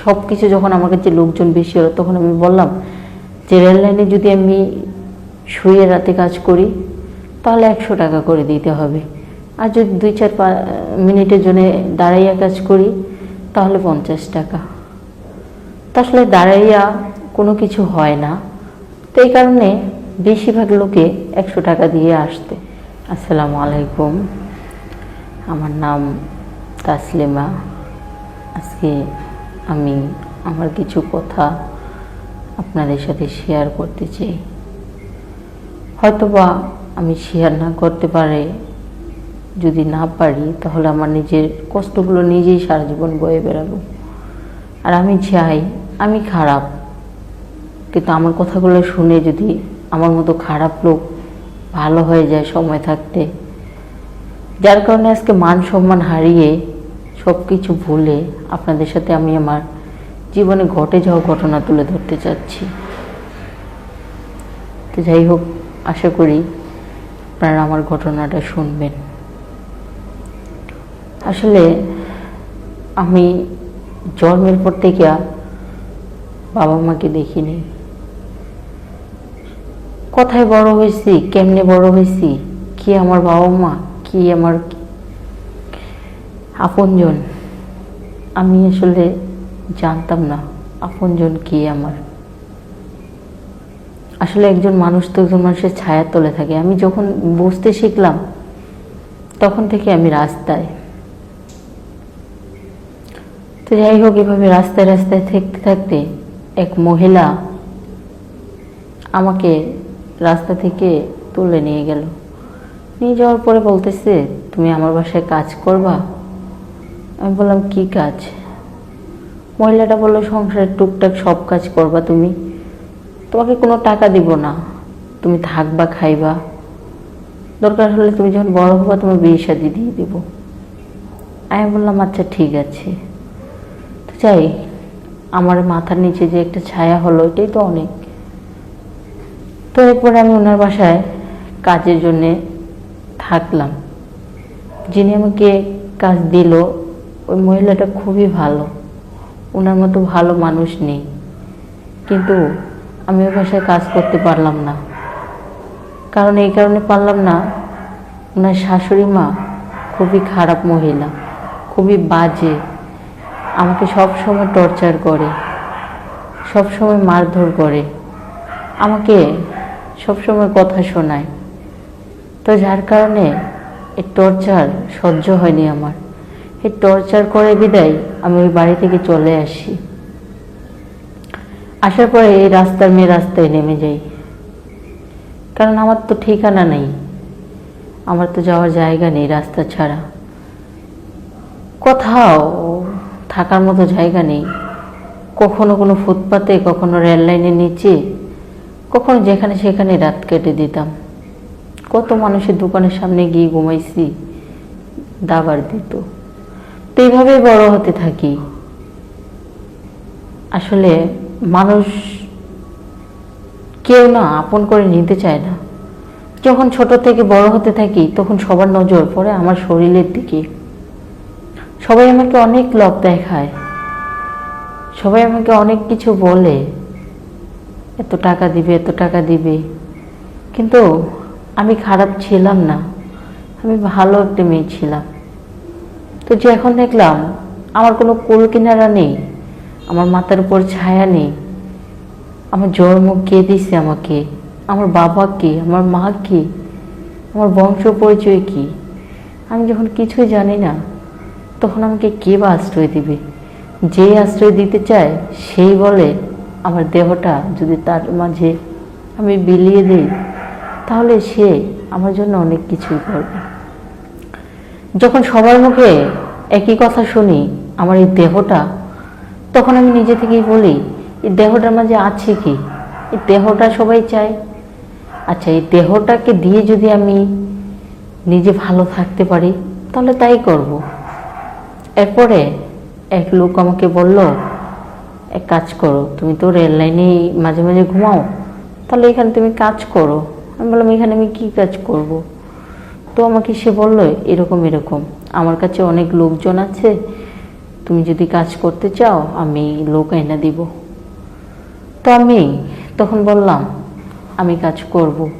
সব কিছু যখন আমার কাছে লোকজন বেশি হলো, তখন আমি বললাম যে, রেল লাইনে যদি আমি শুয়ে রাতে কাজ করি, তাহলে একশো টাকা করে দিতে হবে। আর যদি দুই চার মিনিটের জন্য দাঁড়াইয়া কাজ করি, তাহলে পঞ্চাশ টাকা। তা আসলে দাঁড়াইয়া কোনো কিছু হয় না। তো এই কারণে বেশিরভাগ লোকে একশো টাকা দিয়ে আসতে। আসসালামু আলাইকুম। আমার নাম তাসলিমা। আজকে আমি আমার কিছু কথা আপনাদের সাথে শেয়ার করতে চাই। হয়তোবা আমি শেয়ার না করতে পারে, যদি না পারি, তাহলে আমার নিজের কষ্টগুলো নিজেই সারা জীবন বয়ে বেড়াবো। আর আমি চাই, আমি খারাপ, কিন্তু আমার কথাগুলো শুনে যদি আমার মতো খারাপ লোক ভালো হয়ে যায় সময় থাকতে, যার কারণে আজকে মান সম্মান হারিয়ে সব কিছু ভুলে আপনাদের সাথে আমি আমার জীবনে ঘটে যাওয়া ঘটনা তুলে ধরতে চাচ্ছি। তো যাই হোক, আশা করি আপনারা আমার ঘটনাটা শুনবেন। আসলে আমি জন্মের পর থেকে বাবা মাকে দেখিনি। কোথায় বড় হয়েছি, কেমনে বড় হয়েছি, কি আমার বাবা মা, কি আমার আপনজন আমি আসলে জানতাম না আপনজন কি আমার। আসলে একজন মানুষ তো একজন মানুষের ছায়ার তলে থাকে। আমি যখন বুঝতে শিখলাম, তখন থেকে আমি রাস্তায়। তো যাই হোক, এভাবে রাস্তায় রাস্তায় থাকতে থাকতে এক মহিলা আমাকে রাস্তা থেকে তুলে নিয়ে গেল। নিয়ে যাওয়ার পরে বলতেছে, তুমি আমার বাসায় কাজ করবা? আমি বললাম, কি কাজ? মহিলাটা বলল, সংসারের টুকটাক সব কাজ করবা তুমি। তোমাকে কোনো টাকা দিব না। তুমি থাকবা, খাইবা। দরকার হলে তুমি যখন বড় হবা, তোমার বিয়ে শাদি দিয়ে দিব। আমি বললাম আচ্ছা ঠিক আছে। তো যাই, আমার মাথার নিচে যে একটা ছায়া হলো, এটাই তো অনেক। তো এরপরে আমি ওনার বাসায় কাজের জন্যে থাকলাম। যিনি আমাকে কাজ দিল ওই মহিলাটা খুবই ভালো। ওনার মতো ভালো মানুষ নেই। কিন্তু আমি ওই ভাষায় কাজ করতে পারলাম না। কারণ এই কারণে পারলাম না ওনার শাশুড়ি মা খুবই খারাপ মহিলা, খুবই বাজে, আমাকে সব সময় টর্চার করে সব সময় মারধর করে, আমাকে সব সময় কথা শোনায়। তো যার কারণে এই টর্চার সহ্য হয়নি আমার। এই টর্চার করে বিদায় আমি ওই বাড়ি থেকে চলে আসি। আসার পরে এই রাস্তার মেয়ে রাস্তায় নেমে যাই। কারণ আমার তো ঠিকানা নেই। আমার তো যাওয়ার জায়গা নেই রাস্তা ছাড়া। কোথাও থাকার মতো জায়গা নেই। কখনো কোনো ফুটপাতে, কখনো রেল লাইনের নিচে, কখনো যেখানে সেখানে রাত কেটে দিতাম। কত মানুষের দোকানের সামনে গিয়ে ঘুমাইছি, দাবার দিত। তো এইভাবেই বড় হতে থাকি। আসলে মানুষ কেউ না আপন করে নিতে চায় না। যখন ছোট থেকে বড় হতে থাকি, তখন সবার নজর পড়ে আমার শরীরের দিকে। সবাই আমাকে অনেক লোক দেখায়। সবাই আমাকে অনেক কিছু বলে, এত টাকা দিবে, এত টাকা দিবে। কিন্তু আমি খারাপ ছিলাম না। আমি ভালো একটা মেয়ে ছিলাম। তো যে এখন দেখলাম, আমার কোনো কুল কিনারা নেই, আমার মাথার উপর ছায়া নেই, আমার জন্ম কে দিছে আমাকে, আমার বাবা কে, আমার মা কে, আমার বংশ পরিচয় কি? আমি যখন কিছুই জানি না, তখন আমাকে কে বা আশ্রয় দিবে? যে আশ্রয় দিতে চায়, সেই বলে আমার দেহটা যদি তার মাঝে আমি বিলিয়ে দিই, তাহলে সে আমার জন্য অনেক কিছুই করবে। যখন সবার মুখে একই কথা শুনি, আমার এই দেহটা, তখন আমি নিজে থেকেই বলি, এই দেহটার মাঝে আছে কি? এই দেহটা সবাই চায়। আচ্ছা এই দেহটাকে দিয়ে যদি আমি নিজে ভালো থাকতে পারি, তাহলে তাই করব। এরপরে এক লোক আমাকে বলল, এক কাজ করো, তুমি তো রেল লাইনে মাঝে মাঝে ঘুমাও, তাহলে এখানে তুমি কাজ করো। আমি বললাম, এখানে আমি কি কাজ করব। তো আমাকে সে বলল, এরকম এরকম। আমার কাছে অনেক লোকজন আছে। তুমি যদি কাজ করতে চাও, আমি লোক এনে দিব। তো আমি? তখন বললাম, আমি কাজ করব।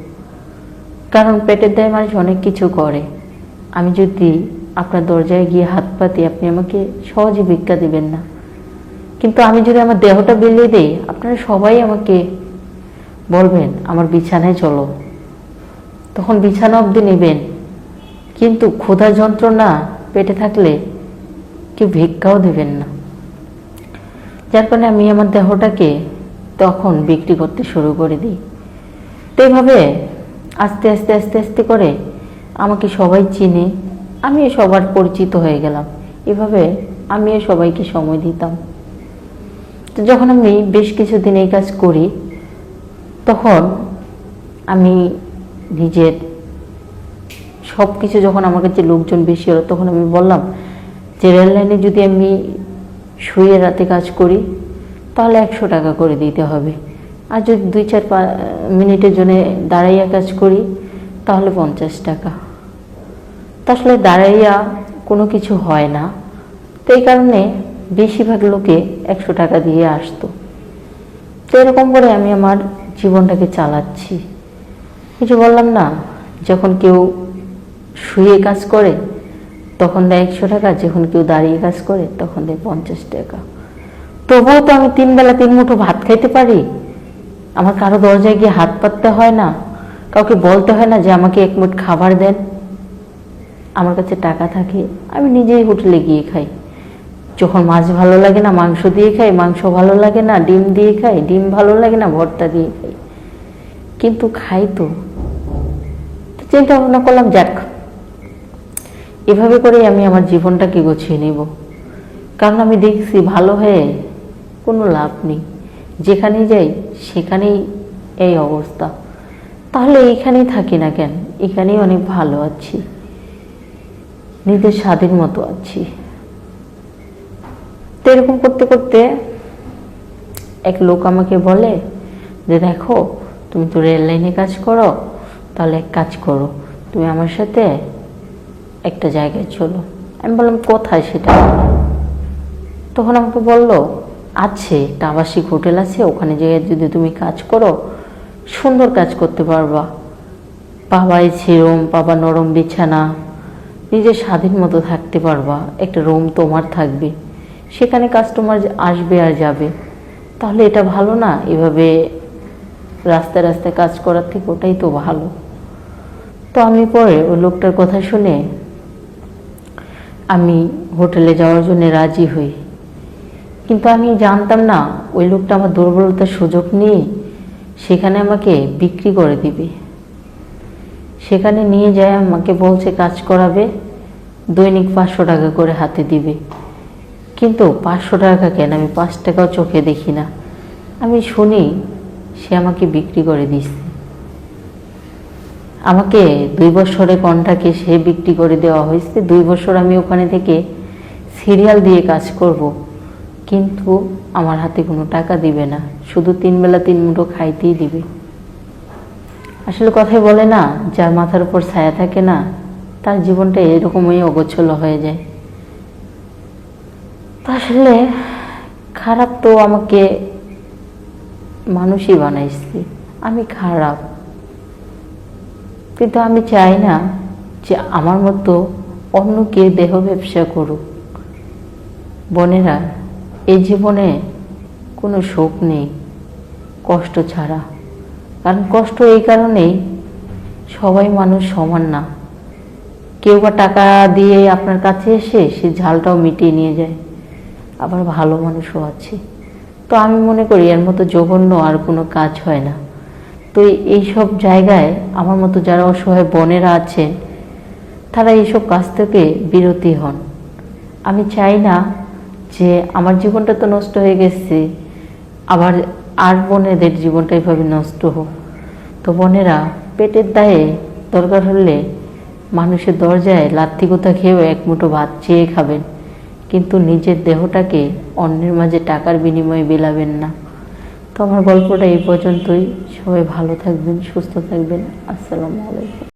কারণ পেটের দায় মানুষ অনেক কিছু করে। আমি যদি আপনার দরজায় গিয়ে হাত পাতি, আপনি আমাকে সহজে ভিক্ষা দিবেন না। কিন্তু আমি যদি আমার দেহটা বেলিয়ে দিই, আপনারা সবাই আমাকে বলবেন, আমার বিছানায় চলো। তখন বিছানা অবধি নেবেন। কিন্তু ক্ষুধা যন্ত্রণা পেটে থাকলে কেউ ভিক্ষাও দেবেন না। যার কারণে আমি আমার দেহটাকে তখন বিক্রি করতে শুরু করে দিই। তো এইভাবে আস্তে আস্তে আস্তে আস্তে করে আমাকে সবাই চিনে, আমিও সবার পরিচিত হয়ে গেলাম। এভাবে আমিও সবাইকে সময় দিতাম। তো যখন আমি বেশ কিছুদিন এই কাজ করি, তখন আমি নিজের সব কিছু যখন আমার কাছে লোকজন বেশি হলো, তখন আমি বললাম যে, রেল লাইনে যদি আমি শুয়ে রাতে কাজ করি, তাহলে একশো টাকা করে দিতে হবে। আর যদি দুই চার মিনিটের জন্য দাঁড়াইয়া কাজ করি, তাহলে পঞ্চাশ টাকা। তা আসলে দাঁড়াইয়া কোনো কিছু হয় না। তো এই কারণে বেশিরভাগ লোকে একশো টাকা দিয়ে আসতো। তো এরকম করে আমি আমার জীবনটাকে চালাচ্ছি। কিছু বললাম না, যখন কেউ শুয়ে কাজ করে, তখন দেয় একশো টাকা, যখন কেউ দাঁড়িয়ে কাজ করে, তখন দেয় পঞ্চাশ টাকা। তবুও তো আমি তিন বেলা তিন মুঠো ভাত খাইতে পারি। আমার কারও দরজায় গিয়ে হাত পাততে হয় না। কাউকে বলতে হয় না যে আমাকে এক মুঠ খাবার দেন। আমার কাছে টাকা থাকে, আমি নিজেই হোটেলে গিয়ে খাই। যখন মাছ ভালো লাগে না, মাংস দিয়ে খাই, মাংস ভালো লাগে না, ডিম দিয়ে খাই, ডিম ভালো লাগে না, ভর্তা দিয়ে খাই। কিন্তু খাই তো। চিন্তা ভাবনা করলাম, যাক এভাবে করেই আমি আমার জীবনটাকে গুছিয়ে নেব। কারণ আমি দেখছি ভালো হয়ে কোনো লাভ নেই। যেখানেই যাই, সেখানেই এই অবস্থা। তাহলে এইখানেই থাকি না কেন? এখানেই অনেক ভালো আছি। নিজের স্বাধীন মতো আছি। তো এরকম করতে করতে এক লোক আমাকে বলে যে, দেখো, তুমি তো রেল লাইনে কাজ করো, তাহলে এক কাজ করো। তুমি আমার সাথে একটা জায়গায় চলো। আমি বললাম, কোথায় সেটা? তখন আমাকে বলল, আছে একটা আবাসিক হোটেল আছে, ওখানে যেয়ে যদি তুমি কাজ করো, সুন্দর কাজ করতে পারবা। পাবাই ছিরম পাবা নরম বিছানা নিজের স্বাধীন মতো থাকতে পারবা, একটা রুম তোমার থাকবে। সেখানে কাস্টমার আসবে আর যাবে। তাহলে এটা ভালো না? এভাবে রাস্তায় রাস্তায় কাজ করার থেকে ওটাই তো ভালো। তো আমি পরে ওই লোকটার কথা শুনে আমি হোটেলে যাওয়ার জন্য রাজি হই। কিন্তু আমি জানতাম না, ওই লোকটা আমার দুর্বলতার সুযোগ নিয়ে সেখানে আমাকে বিক্রি করে দিবে। সেখানে নিয়ে যায়, আমাকে বলছে, কাজ করাবে, দৈনিক পাঁচশো টাকা করে হাতে দিবে। কিন্তু পাঁচশো টাকা কেন? আমি পাঁচ টাকাও চোখে দেখি না। আমি শুনি, সে আমাকে বিক্রি করে দিচ্ছে। আমাকে দুই বছরে কন্টাকে সে বিক্রি করে দেওয়া হয়েছে। দুই বছর আমি ওখানে থেকে সিরিয়াল দিয়ে কাজ করব। কিন্তু আমার হাতে কোনো টাকা দিবে না। শুধু তিন বেলা তিন মুঠো খাইতেই দিবে। আসলে কথাই বলে না, যার মাথার উপর ছায়া থাকে না, তার জীবনটা এরকমই অগোছল হয়ে যায়। তো আসলে খারাপ তো আমাকে মানুষই বানাইছে। আমি খারাপ। কিন্তু আমি চাই না যে আমার মতো অন্য কে দেহ ব্যবসা করুক। বোনেরা এই জীবনে কোনো শোক নেই, কষ্ট ছাড়া। কারণ কষ্ট এই কারণেই সবাই মানুষ সমান না। কেউ বা টাকা দিয়ে আপনার কাছে এসে সে ঝালটাও মিটিয়ে নিয়ে যায়। আবার ভালো মানুষও আছে। তো আমি মনে করি এর মতো জঘন্য আর কোনো কাজ হয় না। তো এই সব জায়গায় আমার মতো যারা অসহায় বোনেরা আছেন তারা এইসব কাজ থেকে বিরতি হন। আমি চাই না যে আমার জীবনটা তো নষ্ট হয়ে গেছে, আবার আর বোনেদের জীবনটা এভাবে নষ্ট হোক। তো বোনেরা, পেটের দায়ে দরকার হলে মানুষের দরজায় লাত্তি কোথা খেয়েও এক মুঠো ভাত চেয়ে খাবেন, কিন্তু নিজের দেহটাকে অন্যের মাঝে টাকার বিনিময়ে বিলাবেন না। তো আমার গল্পটা এই পর্যন্তই। সবাই ভালো থাকবেন সুস্থ থাকবেন। আসসালামু আলাইকুম।